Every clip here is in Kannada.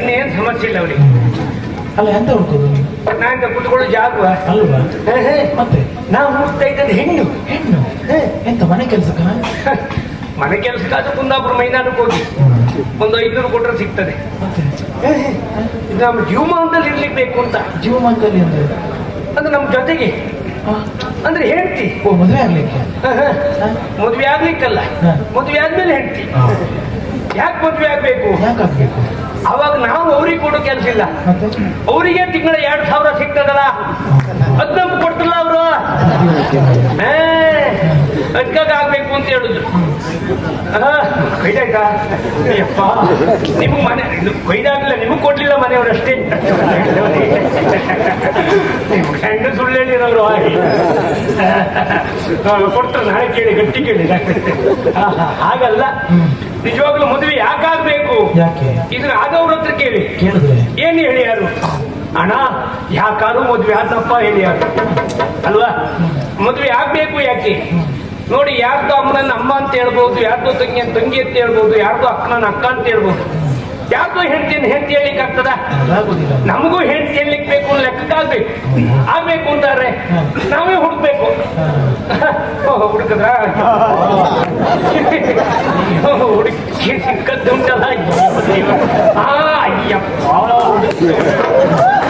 ಇನ್ನೇನು ಸಮಸ್ಯೆ ಇಲ್ಲ ಅವ್ರಿಗೆ ಅಲ್ಲ ಎಂತ ಹುಡ್ಕೋದು ನಾನು ನಾಯಿಂದ ಕುತ್ಕೊಳ್ಳೋ ಜಾಗ ಅಲ್ವಾ. ಮತ್ತೆ? ನಾವು ಹುಡ್ತಾ ಇದ್ದದ್ದು ಹೆಣ್ಣು. ಹೆಣ್ಣು. ಎಂತ ಮನೆ ಕೆಲ್ಸಕ್ಕ? ಮನೆ ಕೆಲಸಕ್ಕಾದ್ರೂ ಕುಂದಾಪುರ ಮೈದಾನಕ್ಕೆ ಹೋಗಿ. ಒಂದು ಐದುನೂರು ಕೊಟ್ಟರೆ ಸಿಗ್ತದೆ. ಇದು ನಮ್ಮ ಜೀವಮಾನದಲ್ಲಿ ಇರ್ಲಿಕ್ಕೆ ಬೇಕು ಅಂತ. ಜೀವಮಾನದಲ್ಲಿ ಅಂದ್ರೆ? ಅಂದ್ರೆ ನಮ್ಮ ಜೊತೆಗೆ. ಅಂದ್ರೆ ಹೇಳ್ತಿ ಓ ಮದುವೆ ಆಗ್ಲಿಕ್ಕೆ? ಮದುವೆ ಆಗ್ಲಿಕ್ಕಲ್ಲ. ಮದುವೆ ಆದ್ಮೇಲೆ ಹೇಳ್ತಿ ಯಾಕೆ ಮದುವೆ ಆಗ್ಬೇಕು? ಯಾಕಾಗ್ಬೇಕು? ಅವಾಗ ನಾವು ಅವ್ರಿಗೆ ಕೊಡೋ ಕೆಲಸ ಇಲ್ಲ. ಅವರಿಗೆ ತಿಂಗಳ ಎರಡ್ ಸಾವಿರ ಸಿಗ್ತದಲ್ಲ? ಅದ್ ನಮ್ಗೆ ಕೊಡ್ತಲ್ಲ ಅವರು. ಆಗ್ಬೇಕು ಅಂತ ಹೇಳುದು ಕೈದಾಯ್ತಾ ನಿಮ್ಗೆ ಮನೆ ಕೈದಾಗಲಿಲ್ಲ ನಿಮಗೆ ಕೊಡ್ಲಿಲ್ಲ ಮನೆಯವರು ಅಷ್ಟೇ ಸಣ್ಣ ಸುಳ್ಳು ಹೇಳಿರೋರು ಹಾಗೆ ಕೊಡ್ತಾರೆ ನಾಳೆ ಕೇಳಿ ಗಟ್ಟಿ ಕೇಳಿ. ಹಾಗಲ್ಲ. ನಿಜವಾಗ್ಲೂ ಮದುವೆ ಯಾಕಾಗ್ಬೇಕು? ಯಾಕೆ? ಇದನ್ನ ಆದವ್ರ ಹತ್ರ ಕೇಳಿ. ಏನು ಏನ್ ಹೇಳಿ ಯಾರು? ಅಣ್ಣ ಯಾಕಾರು ಮದ್ವೆ ಆದಪ್ಪ ಹೇಳಿ ಯಾರು? ಅಲ್ವಾ? ಮದ್ವೆ ಆಗ್ಬೇಕು ಯಾಕೆ? ನೋಡಿ ಯಾರ್ದು ಅಮ್ಮನನ್ನ ಅಮ್ಮ ಅಂತ ಹೇಳ್ಬೋದು ಯಾರ್ದು ತಂಗಿಯ ತಂಗಿ ಅಂತ ಹೇಳ್ಬೋದು ಯಾರ್ದು ಅಕ್ಕನ ಅಕ್ಕ ಅಂತ ಹೇಳ್ಬೋದು. ಯಾರ್ದು ಹೆಂಡತಿಯನ್ನು ಹೆಂಡತಿ ಹೇಳಲಿಕ್ಕೆ ಆಗ್ತದ? ನಮಗೂ ಹೆಂಡತಿ ಹೇಳಲಿಕ್ಕೆ ಬೇಕು ಲೆಕ್ಕಕ್ಕಾಗ್ಬೇಕು ಆಗ್ಬೇಕು. ಅಂತಾರೆ. ನಾವೇ ಹುಡುಕ್ಬೇಕು. ಹುಡುಕದ್ರ? ಹುಡುಕಿ ಸಿಕ್ಕದ್ದು ಉಂಟಲ್ಲ. ಆ ಅಯ್ಯಪ್ಪ.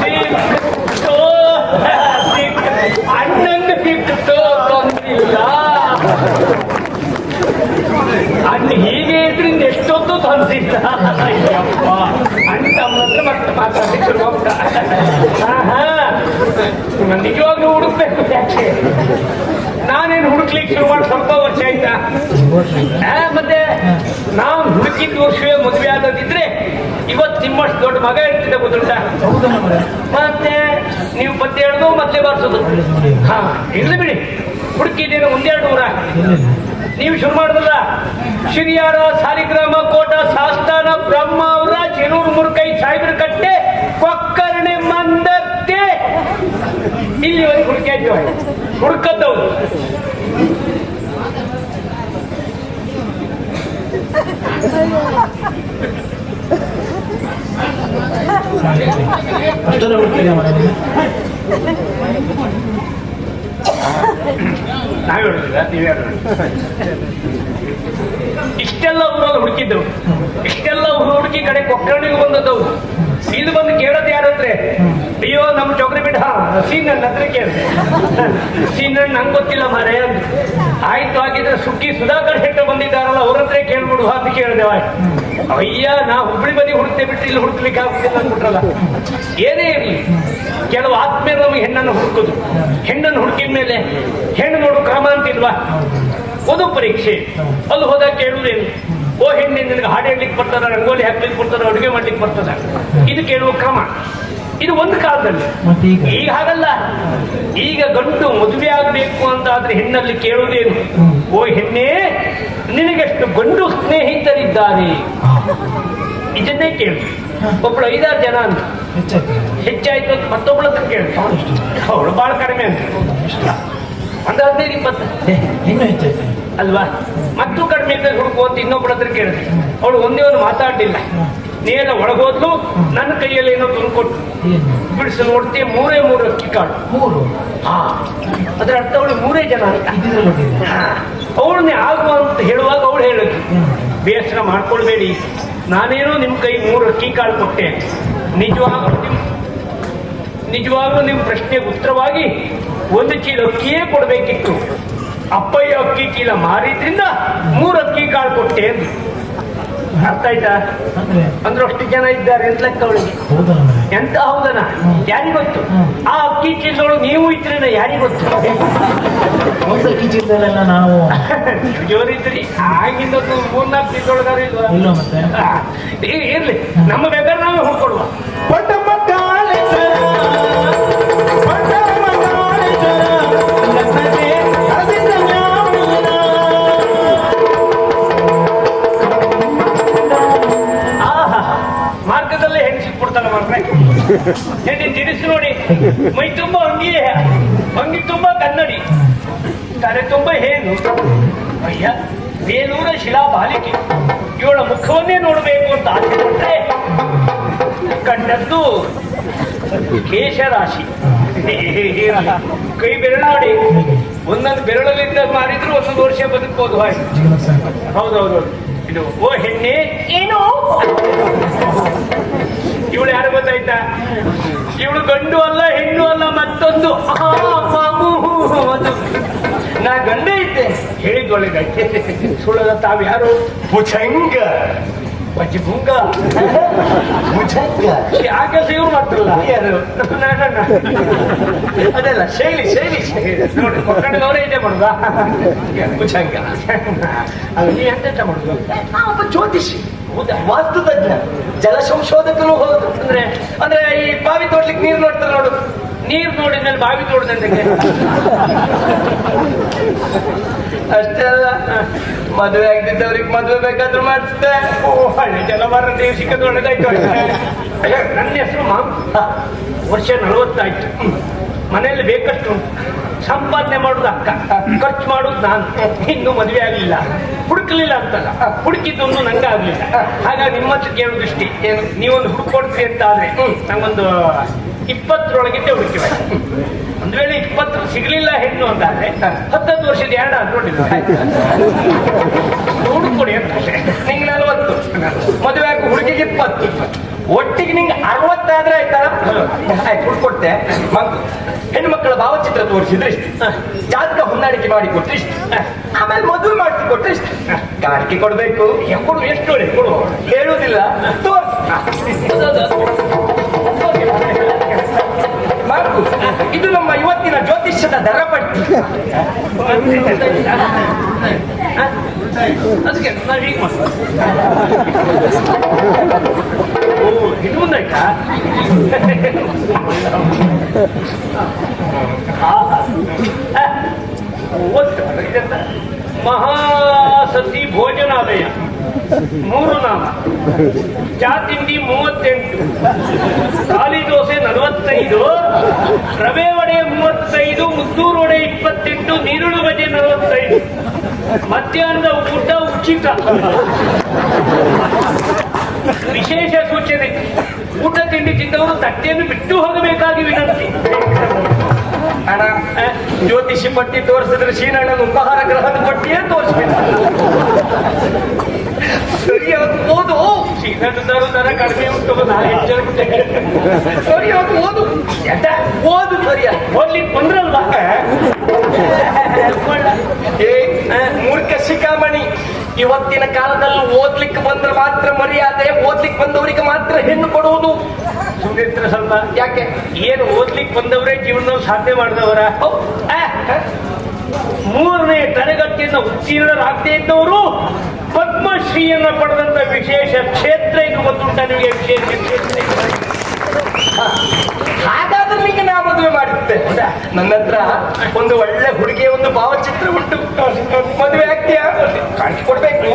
ಸಿಕ್ತು ಅಣ್ಣಂಗೆ ಅಣ್ಣ ಹೀಗೆ ಇದ್ರಿಂದ ಎಷ್ಟೊತ್ತು ತಂದಿದ್ದ ಅಂತ ತಮ್ಮ ಮತ್ತೆ ಮಾತಾಡ್ಲಿಕ್ಕೆ ಶುರು ನಿಜವಾಗ್ಲೂ ಹುಡುಕ್ಬೇಕು ಯಾಕೆ? ನಾನೇನು ಹುಡುಕ್ಲಿಕ್ಕೆ ಶುರು ಮಾಡಿ ಸ್ವಲ್ಪ ವರ್ಷ ಆಯ್ತಾ? ಮತ್ತೆ ನಾವು ಹುಡುಕಿದ ವರ್ಷವೇ ಮದುವೆ ಆದದಿದ್ರೆ ಇವತ್ತು ನಿಮ್ಮಷ್ಟು ದೊಡ್ಡ ಮಗ ಇರ್ತಿದ್ದ ಗೊತ್ತುಂಟ ಮತ್ತೆ ನೀವು ಪತ್ತೆ ಹೇಳ್ದು ಮತ್ತೆ ಬರ್ಸೋದು. ಹಾ, ಇರ್ಲಿ ಬಿಡಿ. ಹುಡುಕಿದ್ದೇನೆ ಒಂದೆರಡು ಊರ ನೀವು ಶುರು ಮಾಡುದಲ್ಲ? ಶಿರಿಯಾರ, ಸಾಲಿಗ್ರಾಮ, ಕೋಟ, ಸಾಸ್ತಾನ, ಬ್ರಹ್ಮ ಅವರ ಚೆರೂರು ಮುರುಕೈ ಸಾಯಿಬ್ರ ಕಟ್ಟೆ ಕೊಕ್ಕರ್ಣೆ ಮಂದಕ್ಕೆ ಒಂದು ಹುಡುಕಾಯ್ತು ಹುಡುಕದ್ದವ್ರು. ಅಷ್ಟೇ ಹುಡುಕಿದೆ ನಾವ್ ಹೇಳುದಿಲ್ಲ, ನೀವೇ ಇಷ್ಟೆಲ್ಲ ಊರಲ್ಲಿ ಹುಡುಕಿದ್ದವು. ಇಷ್ಟೆಲ್ಲ ಊರು ಹುಡುಕಿ ಕಡೆ ಕೊಕ್ಕರ್ಣಿಗೆ ಬಂದದ್ದವು ಇದು ಬಂದು ಕೇಳೋದು ಯಾರಂದ್ರೆ ಅಯ್ಯೋ, ನಮ್ಮ ಚೌಕರಿ ಬಿಟ್ಟ ಸೀನಣ್ಣ ಹತ್ರ ಕೇಳಿದೆ ಸೀನಣ್ಣ ನಂಗೆ ಗೊತ್ತಿಲ್ಲ ಮಾರೇ ಆಯ್ತು ಆಗಿದ್ರೆ ಸುಕ್ಕಿ ಸುಧಾಕರ್ ಶೆಟ್ಟ ಬಂದಿದ್ದಾರಲ್ಲ, ಅವ್ರ ಹತ್ರ ಕೇಳ್ಬಿಡು ಅಂತ ಕೇಳಿದೆ ಅಯ್ಯ ನಾ ಹುಬ್ಳಿ ಬದಿ ಹುಡುಕ್ತೆ ಬಿಟ್ಟು ಇಲ್ಲಿ ಹುಡುಕ್ಲಿಕ್ಕೆ ಆಗುದಿಲ್ಲ ಅಂದ್ಬಿಟ್ರಲ್ಲ ಏನೇ ಇರಲಿ ಕೆಲವು ಆತ್ಮೀಯರು ನಮಗೆ ಹೆಣ್ಣನ್ನು ಹುಡುಕುದು. ಹೆಣ್ಣನ್ನು ಹುಡುಕಿದ ಮೇಲೆ ಹೆಣ್ಣು ನೋಡು ಕ್ರಮ ಅಂತಿಲ್ವಾ? ಒಂದು ಪರೀಕ್ಷೆ. ಅಲ್ಲಿ ಹೋದಾಗ ಕೇಳುವುದೇನು? ಓ ಹೆಣ್ಣೆ ನಿನಗೆ ಹಾಡು ಹೇಳಲಿಕ್ಕೆ ಬರ್ತದ ರಂಗೋಲಿ ಹಾಕ್ಲಿಕ್ಕೆ ಬರ್ತದ ಅಡುಗೆ ಮಾಡ್ಲಿಕ್ಕೆ ಬರ್ತದ? ಇದು ಕೇಳುವ ಕ್ರಮ. ಇದು ಒಂದು ಕಾಲದಲ್ಲಿ. ಈಗ? ಹಾಗಲ್ಲ. ಈಗ ಗಂಡು ಮದುವೆ ಆಗಬೇಕು ಅಂತ ಆದ್ರೆ ಹೆಣ್ಣಲ್ಲಿ ಕೇಳುವುದೇನು. ಓ ಹೆಣ್ಣೆ ನಿನಗೆಷ್ಟು ಗಂಡು ಸ್ನೇಹಿತರಿದ್ದಾನೆ. ಇದನ್ನೇ ಕೇಳಿ. ಒಬ್ಬಳು ಐದಾರು ಜನ ಅಂತ ಹೆಚ್ಚಾಯ್ತು ಅಂತ ಮತ್ತೊಬ್ಬಳ ಹತ್ರ ಕೇಳಿ ಅವಳು ಬಹಳ ಕಡಿಮೆ ಅಂತ ಅಂದ್ರೆ ಒಂದು ಹದಿನೈದು ಇಪ್ಪತ್ತು. ಇನ್ನೂ ಹೆಚ್ಚಾಯ್ತು. ಅಲ್ವಾ? ಮತ್ತು ಕಡಿಮೆ ಇದ್ದರೆ ಹುಡುಕು ಅಂತ ಇನ್ನೊಬ್ಬಳ ಹತ್ರ ಕೇಳಿದೆ. ಅವಳು ಒಂದೇ ಒಂದು ಮಾತಾಡಲಿಲ್ಲ. ನೇರ ಒಳಗೋದ್ಲು ನನ್ನ ಕೈಯಲ್ಲಿ ಏನೋ ತಂದುಕೊಟ್ಟು ಬಿಡಿಸಿ ನೋಡ್ತೀವಿ ಮೂರೇ ಮೂರು ಅಕ್ಕಿ ಕಾಳು. ಮೂರು? ಹಾ. ಅದರ ಅರ್ಥ ಅವಳು ಮೂರೇ ಜನ ಅಂತ. ಅವಳನ್ನೇ ಆಗುವ ಅಂತ ಹೇಳುವಾಗ ಅವಳು ಹೇಳಿದ್ರು ಬೇಸರ ಮಾಡ್ಕೊಳ್ಬೇಡಿ. ನಾನೇನೋ ನಿಮ್ಮ ಕೈ ಮೂರು ಅಕ್ಕಿ ಕಾಳು ಕೊಟ್ಟೆ. ನಿಜವಾಗ್ಲೂ ನಿಮ್ ನಿಜವಾಗ್ಲೂ ನಿಮ್ಮ ಪ್ರಶ್ನೆಗೆ ಉತ್ತರವಾಗಿ ಒಂದು ಚೀಲ ಅಕ್ಕಿಯೇ ಕೊಡಬೇಕಿತ್ತು. ಅಪ್ಪಯ್ಯ ಅಕ್ಕಿ ಚೀಲ ಮಾರಿದ್ರಿಂದ ಮೂರು ಅಕ್ಕಿ ಕಾಳು ಕೊಟ್ಟೆ ಅಂತ ಅರ್ಥ ಆಯ್ತಾ? ಅಂದ್ರೆ? ಅಷ್ಟು ಜನ ಇದ್ದಾರೆ ಅಂತ ಲೆಕ್ಕ ಅವಳಿಗೆ? ಎಂತ ಹೌದನ? ಯಾರಿಗೊತ್ತು ಯಾರಿಗ್ ಗೊತ್ತು? ಆ ಅಕ್ಕಿ ಚೀಲಗಳು ನೀವು ಇದ್ರೇನ ಯಾರಿಗ್ ಒಂದು ಕಿಚಿದ್ದಲ್ಲೆಲ್ಲ ನಾವು ಜೋರಿದ್ರಿ ಆಗಿಂದ ಮೂರ್ನಾಲ್ಕು ಚೀಲದೊಳಗಾರ ಇಲ್ವಾ? ಇಲ್ಲ ಮತ್ತೆ. ಇರ್ಲಿ. ನಮ್ಮ ಬೇಕಾದ್ರೆ ನಾವೇ ಹುಡ್ಕೊಡುವ. ಜ್ಞಾನಿನ. ಆಹಾ ಮಾರ್ಗದಲ್ಲೇ ಹೆಣ್ಣು ಸಿಕ್ಬಿಡ್ತಾನ ಮಾರ್ರೆ. ಹೆಣ್ಣು ತಿನಿಸು ನೋಡಿ. ಮೈ ತುಂಬಾ ಅಂಗಿ ಅಂಗಿ ತುಂಬಾ ಕನ್ನಡಿ. ತಲೆ ತುಂಬಾ ಹೇನು ಅಯ್ಯ ಬೇಲೂರ ಶಿಲಾ ಬಾಲಿಕೆ ಇವಳ ಮುಖವನ್ನೇ ನೋಡಬೇಕು ಅಂತ ಆಸೆ ಪಟ್ಟರೆ ಕಂಡದ್ದು ಕೇಶರಾಶಿ. ಕೈ ಬೆರಳಾಡಿ. ಒಂದೊಂದು ಬೆರಳಲ್ಲಿಂದ ಮಾರಿದ್ರು ಒಂದೊಂದು ವರ್ಷ ಬದುಕಬಹುದು ಹಾಗೆ. ಜೀವನ ಸಾಕು ಹೌದೌದು. ಇದು ಓ ಹೆಣ್ಣೆ. ಏನು? ಇವಳು ಯಾರು ಗೊತ್ತಾಯ್ತಾ? ಇವಳು ಗಂಡು ಅಲ್ಲ ಹೆಣ್ಣು ಅಲ್ಲ ಮತ್ತೊಂದು. ನಾ ಗಂಡೇ ಇದ್ದೆ. ಹೇಳಿದ್ ಒಳ್ಳೆದಾಯ್ತು ಸುಳ್ಳದ ತಾವು ಯಾರು? ಭುಜಂಗ. ಪಂಚಭುಂಗ ಭುಜಂಗ. ಯಾಕೆ ಸೇವ್ ಮಾಡ್ತಿರಲ್ಲ, ಯಾರು? ಅದೆಲ್ಲ, ಶೈಲಿ ಶೈಲಿ ನೋಡಿ ಮಕ್ಕಳವರೇ ಇದೆ ಮಾಡುದ? ಭುಜಂಗ. ಅದು ನೀ ಎಂತ ಮಾಡುದು? ನಾ ಒಬ್ಬ ಜ್ಯೋತಿಷಿ. ಹೌದಾ? ವಾಸ್ತುತಜ್ಞ. ಜಲ ಸಂಶೋಧಕನು ಹೌದು. ಅಂದ್ರೆ ಅಂದ್ರೆ ಈ ಬಾವಿ ತೋಡ್ಲಿಕ್ಕೆ ನೀರು ನೋಡ್ತಾರೆ ನೋಡು. ನೀರ್ ನೋಡಿದ್ಮೇಲೆ ಬಾವಿ ತೋಡ್ದಂತೆ ಅಷ್ಟೇ ಅಲ್ಲ ಮದುವೆ ಆಗ್ತಿದ್ದವ್ರಿಗೆ ಮದುವೆ ಬೇಕಾದ್ರೂ ಮಾಡಿಸ್ದೆ ಓ ಹಳ್ಳಿ ಜಲವಾರ ನೀವು ಸಿಕ್ಕದು ಒಳ್ಳೆದಾಯ್ತು ನನ್ನ ಹೆಸರು ಮಾಮ್. ವರ್ಷ ನಲವತ್ತಾಯ್ತು. ಮನೆಯಲ್ಲಿ ಬೇಕಷ್ಟು ಸಂಪಾದನೆ ಮಾಡುದು ಅಕ್ಕ. ಖರ್ಚು ಮಾಡುದು ನಾನು. ಇನ್ನು ಮದುವೆ ಆಗಲಿಲ್ಲ. ಹುಡುಕ್ಲಿಲ್ಲ ಅಂತಲ್ಲ. ಹುಡುಕಿದ್ದೊಂದು ನಂಗೆ ಆಗ್ಲಿಲ್ಲ. ಹಾಗಾಗಿ ನಿಮ್ಮ ಹತ್ರ ಕೇಳುದೃಷ್ಟಿ ಏನು? ನೀವೊಂದು ಹುಡುಕೊಡ್ತೀರಿ ಅಂತ ಆದ್ರೆ ನಂಗೊಂದು ಇಪ್ಪತ್ತರೊಳಗಿದ್ದೆ ಹುಡುಕಿವೆ ಒಂದ್ ವೇಳೆ ಇಪ್ಪತ್ತರ ಸಿಗ್ಲಿಲ್ಲ ಹೆಣ್ಣು ಅಂತಾದ್ರೆ ಹತ್ತತ್ತು ವರ್ಷದ ಎರಡು ಆದ್ರೂ ನೋಡಿಲ್ಲ ಹುಡುಕೊಡಿ ಅಂತ ನಿಂಗೆ ನಲ್ವತ್ತು. ಮದುವೆ ಹಾಕಿ ಹುಡುಗಿಗೆ ಇಪ್ಪತ್ತು. ಒಟ್ಟಿಗೆ ನಿಂಗೆ ಅರವತ್ತಾದ್ರೆ ಆಯ್ತಾ ಆಯ್ತು, ಹುಡ್ಕೊಡ್ತೆ. ಮಗು ಹೆಣ್ಣು ಮಕ್ಕಳ ಭಾವಚಿತ್ರ ತೋರಿಸಿದ್ರೆ ಇಷ್ಟು ಜಾತಕ ಹೊಂದಾಣಿಕೆ ಮಾಡಿ ಕೊಟ್ರೆ ಇಷ್ಟು ಆಮೇಲೆ ಮದುವೆ ಮಾಡಿಸಿ ಕೊಟ್ರೆ ಇಷ್ಟು ಕಾಣಿಕೆ ಕೊಡ್ಬೇಕು. ಕೊಡು, ಎಷ್ಟು ಕೊಡು. ಹೇಳುವುದಿಲ್ಲ ತೋರ್ಸಿ. ಮಾಡು ಇದು ನಮ್ಮ ಇವತ್ತಿನ ಜ್ಯೋತಿಷ್ಯದ ದರಪಟ್ಟಿ ಅದಕ್ಕೆ ಇದು ಮುಂದಾಯ್ತಾ? ಮಹಾಸತಿ ಭೋಜನಾಲಯ ಮೂರು ನಾಮ. ಜಾತಿಂಡಿ ಮೂವತ್ತೆಂಟು. ಖಾಲಿ ದೋಸೆ ನಲವತ್ತೈದು. ರವೆ ವಡೆ ಮೂವತ್ತೈದು. ಮುದ್ದೂರು ವಡೆ ಇಪ್ಪತ್ತೆಂಟು. ನೀರುಳು ಬಜೆ ನಲವತ್ತೈದು. ಮಧ್ಯಾಹ್ನದ ಊಟ ಉಚಿತ. ವಿಶೇಷ ಸೂಚನೆ. ಊಟ ತಿಂಡಿ ತಿಂದವರು ತಟ್ಟೆಯನ್ನು ಬಿಟ್ಟು ಹೋಗಬೇಕಾಗಿ ವಿನಂತಿ. ಜ್ಯೋತಿಷಿ ಪಟ್ಟಿ ತೋರಿಸಿದ್ರೆ ಶ್ರೀನಣ್ಣನ ಉಪಹಾರ ಗ್ರಹದ ಪಟ್ಟಿಯೇ ತೋರಿಸ್ಬೇಕು. ಸರಿಯಾಗಿ ಓದು. ಶ್ರೀನಂದರು ದರ ಕಡಿಮೆ ಉಂಟು ನಾನು ಹೆಚ್ಚಿಬಿಟ್ಟೆ ಸರಿಯಾಗಿ ಓದು. ಎಡ್ಡ ಓದು ಸರಿಯಾಗಿ. ಓದ್ಲಿಕ್ಕೆ ಬಂದ್ರಲ್ವ? ಏ ಮೂರ್ಖ ಶಿಖಾಮಣಿ ಇವತ್ತಿನ ಕಾಲದಲ್ಲಿ ಓದ್ಲಿಕ್ಕೆ ಬಂದ್ರೆ ಮಾತ್ರ ಮರ್ಯಾದೆ ಓದ್ಲಿಕ್ಕೆ ಬಂದವರಿಗೆ ಮಾತ್ರ ಹೆಣ್ಣು ಕೊಡುವುದು. ಸುಮಿತ್ರ ಸ್ವಲ್ಪ. ಯಾಕೆ? ಏನು ಓದ್ಲಿಕ್ಕೆ ಬಂದವರೇ ಜೀವನದಲ್ಲಿ ಸಾಧನೆ ಮಾಡಿದವರ? ಮೂರನೇ ತರಗತಿಯಿಂದ ಉತ್ತೀರ್ಣರಾಗದೇ ಇದ್ದವರು ಪದ್ಮಶ್ರೀಯನ್ನ ಪಡೆದಂತ ವಿಶೇಷ ಕ್ಷೇತ್ರ ಇದು ಗೊತ್ತುಂಟ ನಿಮಗೆ ವಿಶೇಷ ಕ್ಷೇತ್ರ ಹಾಗಾದ್ರೆ ನಿಮಗೆ ನಾ ಮದುವೆ ಮಾಡಿದ್ದೆ. ನನ್ನ ಹತ್ರ ಒಂದು ಒಳ್ಳೆ ಹುಡುಗಿಯ ಒಂದು ಭಾವಚಿತ್ರ ಉಂಟು. ಮದುವೆ ಆಗ್ತೀಯಾ? ಕಾಣಿಸಿ ಕೊಡ್ಬೇಕು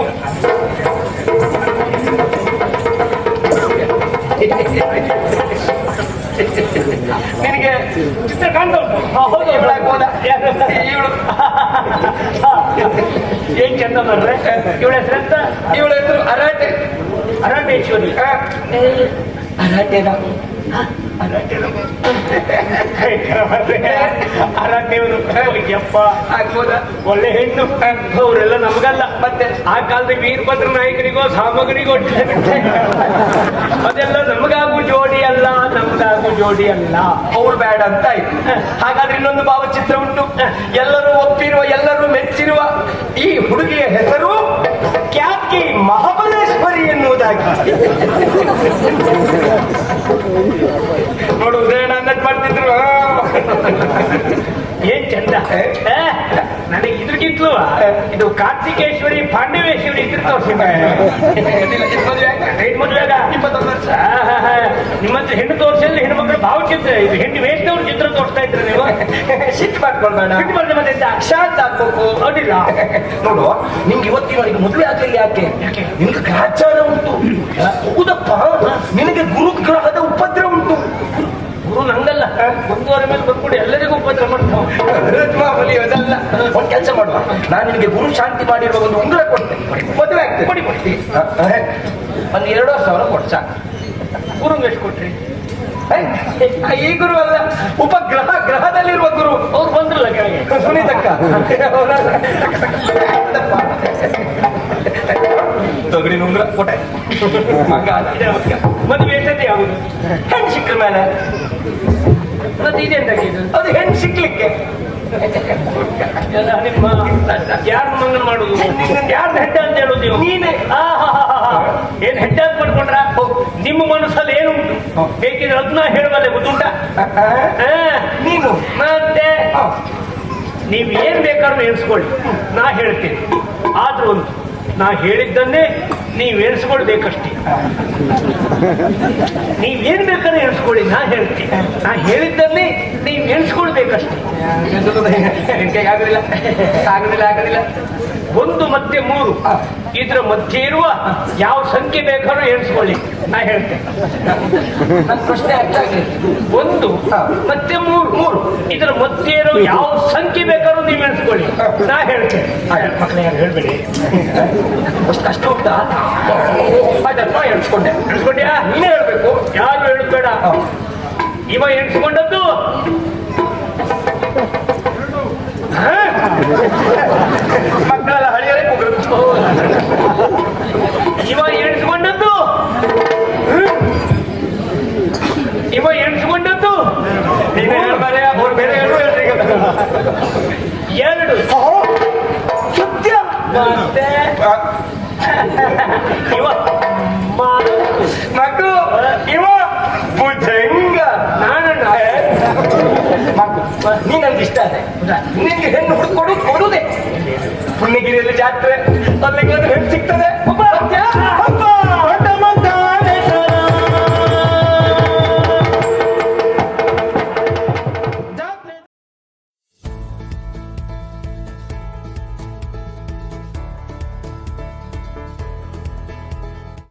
ನಿನಗೆ ಚಿತ್ರ ಕಾಣ್ತಾ ಉಂಟು? ಇವಳು ಏನ್ ಚಂದ ಮಾಡ್ರೆ ಇವಳ ಹೆಸರೆಂತ ಇವಳ ಹೆಸರು ಅರಾಟೆ ಅರಣ್ಯೇಶ್ವರಿ ಆ, ಅರಾಟೆನ ಅರಣ್ಯವರು ಯಪ್ಪ ಆಗ್ಬೋದಾ ಒಳ್ಳೆ ಹೆಣ್ಣು ಅವರೆಲ್ಲ ನಮಗಲ್ಲ ಮತ್ತೆ ಆ ಕಾಲದ ವೀರಭದ್ರ ನಾಯಕರಿಗೋ ಸಾಮಗ್ರಿಗೋ ಅದೆಲ್ಲ ನಮಗಾಗು ಜೋಡಿ ಅಲ್ಲ ನಮಗಾಗು ಜೋಡಿ ಅಲ್ಲ ಅವ್ರು ಬೇಡ ಅಂತ ಆಯ್ತು ಹಾಗಾದ್ರೆ ಇನ್ನೊಂದು ಭಾವಚಿತ್ರ ಉಂಟು ಎಲ್ಲರೂ ಒಪ್ಪಿರುವ ಎಲ್ಲರೂ ಮೆಚ್ಚಿರುವ ಈ ಹುಡುಗಿಯ ಹೆಸರು ಖ್ಯಾತಿ ಮಹಾಬಲೇಶ್ವರಿ ಎನ್ನುವುದಾಗಿ ನೋಡು ಉದಯನ ಅನ್ನಟ್ ಮಾಡ್ತಿದ್ರು. ಏನ್ ಚಂದ? ಏ, ಇದು ಕಾರ್ತಿಕೇಶ್ವರಿ ಪಾಂಡವೇಶ್ವರಿ ಇದ್ರ ತೋರಿಸಿದ ಇದಿಲ್ಲ, ಇದು ಮದುವೆ ಆಗ? ಐದು ಮದುವೆಗ ಇಪ್ಪತ್ತೊಂದು ವರ್ಷ ಹೆಣ್ಣು ತೋರಿಸಿದ್ರೆ ಭಾವ ಭಾವಚಿತ್ರ ಇದು ಹೆಣ್ಣು ವೇಷದವ್ರ ಚಿತ್ರ ತೋರಿಸ್ತಾ ಇದ್ರೆ ನೀವು? ಸಿಟ್ಟು ಮಾಡ್ಕೊಳ್ಬೇಡ ಮತ್ತೆ ಅಕ್ಷಾಂತ ಹಾಕ್ಬೇಕು ಆಗ್ಬೇಕು. ಅಡ್ಡಿಲ್ಲ ನೋಡು ನಿಮ್ಗೆ ಇವತ್ತಿನವರೆಗೆ ಮದುವೆ ಆಗ್ಲಿಲ್ಲ ಯಾಕೆ? ನಿಮ್ಗೆ ಗ್ರಾಚಾರ ಉಂಟು. ಹೌದಪ್ಪ ನಿನಗೆ ಗುರು ಗ್ರಹದ ಉಪದ್ರ ಉಂಟು. ಗುರು ನಂಗಲ್ಲ. ಒಂದೂವರೆ ಮೇಲೆ ಬಂದ್ಬಿಟ್ಟು ಎಲ್ಲರಿಗೂ ಉಪದ್ರ ಮಾಡ್ತಾವ ಮಾಮೂಲಿ ಅದಲ್ಲ. ಒಂದ್ ಕೆಲಸ ಮಾಡುವ ನಾನು ನಿನಗೆ ಗುರು ಶಾಂತಿ ಮಾಡಿರುವ ಒಂದು ಉಂಗುರ ಕೊಡ್ತೇನೆ. ಮದುವೆ ಆಗ್ತದೆ. ಕೊಡಿ, ಕೊಡಿ. ಒಂದ್ ಎರಡು ಸಾವಿರ ಕೊಡ್ಸ ಗುರು ಗುರುಂಗ್ ಎಷ್ಟು ಕೊಟ್ರಿ? ಈ ಗುರು ಅಲ್ಲ. ಉಪಗ್ರಹ ಗ್ರಹದಲ್ಲಿರುವ ಗುರು. ಅವ್ರು ಬಂದ್ರಲ್ಲ ಕೆಳಗೆ. ಸುನೀತಕ್ಕ. ತೊಗರಿ ಉಂಗುರ ಕೊಟ್ಟೆ. ಮದುವೆ ಎಷ್ಟೇ ಆಗುದು? ಹೆಂಗ್ ಸಿಕ್ಕ್ರ ಮೇಲೆ. ಮತ್ತೆ ಇದೆಂತಾಗಿ ಅದು ಹೆಣ್ಣು ಸಿಕ್ಲಿಕ್ಕೆ. ನಿಮ್ಮ ಯಾರು ಮಂಗನ ಮಾಡುದು? ಯಾರ್ದು ಹೆಡ್ಡ ಅಂತ ಹೇಳುದು ನೀವು? ನೀನೇ. ಏನ್ ಹೆಡ್ಡ ಅಂತ ಮಾಡ್ಕೊಂಡ್ರ ನಿಮ್ಮ ಮನಸ್ಸಲ್ಲಿ ಏನು ಬೇಕಿದ್ರೆ ಅದನ್ನ ಹೇಳಬಲ್ಲೆ ಗೊತ್ತುಂಟ. ನೀನು. ಮತ್ತೆ ನೀವು ನೀವ್ ಏನ್ ಬೇಕಾದ್ರೂ ಎಣಿಸ್ಕೊಳ್ಳಿ. ನಾ ಹೇಳ್ತೀನಿ. ಆದ್ರೂ ಒಂದು. ನಾ ಹೇಳಿದ್ದನ್ನೇ ನೀವ್ ಎಣಿಸ್ಕೊಳ್ಬೇಕಷ್ಟೇ ನೀವ್ ಏನ್ ಬೇಕಾದ್ರೂ ಎಣಿಸ್ಕೊಳ್ಳಿ, ನಾ ಹೇಳ್ತೀನಿ. ನಾ ಹೇಳಿದ್ದನ್ನೇ ನೀವ್ ಎಣಿಸ್ಕೊಳ್ಬೇಕಷ್ಟೇ ಆಗುದಿಲ್ಲ. ಆಗುದಿಲ್ಲ ಆಗುದಿಲ್ಲ. ಒಂದು ಮತ್ತೆ ಮೂರು. ಇದ್ರ ಮಧ್ಯೆ ಇರುವ ಯಾವ ಸಂಖ್ಯೆ ಬೇಕಾದ್ರೂ ಎಣಿಸ್ಕೊಳ್ಳಿ. ನಾ ಹೇಳ್ತೇನೆ. ಪ್ರಶ್ನೆ ಅರ್ಥ ಒಂದು ಮತ್ತೆ ಮೂರು ಮೂರು. ಇದರ ಮಧ್ಯೆ ಇರೋ ಯಾವ ಸಂಖ್ಯೆ ಬೇಕಾದ್ರೂ ನೀವು ಎಣಿಸ್ಕೊಳ್ಳಿ. ನಾ ಹೇಳ್ತೇನೆ. ಮಕ್ಕಳ ಯಾರು ಹೇಳ್ಬೇಡಿ. ಅಷ್ಟು ಕಷ್ಟ ಉಂಟಾ? ಅದಪ್ಪ ಎಣಿಸ್ಕೊಂಡೆ. ಎಣಿಸ್ಕೊಂಡ್ಯಾ? ನೀನೇ ಹೇಳ್ಬೇಕು. ಯಾರು ಹೇಳ್ಬೇಡ. ಇವ ಎಣಿಸ್ಕೊಂಡದ್ದು? ಹೆಣ್ಣು ಹುಡುಕೊಡು ಕೊಡುದೇ. ಪುಣ್ಯಗಿರಿಯಲ್ಲಿ ಜಾತ್ರೆ. ಅಲ್ಲಿಗೆ ಹೆಣ್ಣು ಸಿಗ್ತದೆ. ಹಬ್ಬ? ಒಬ್ಬ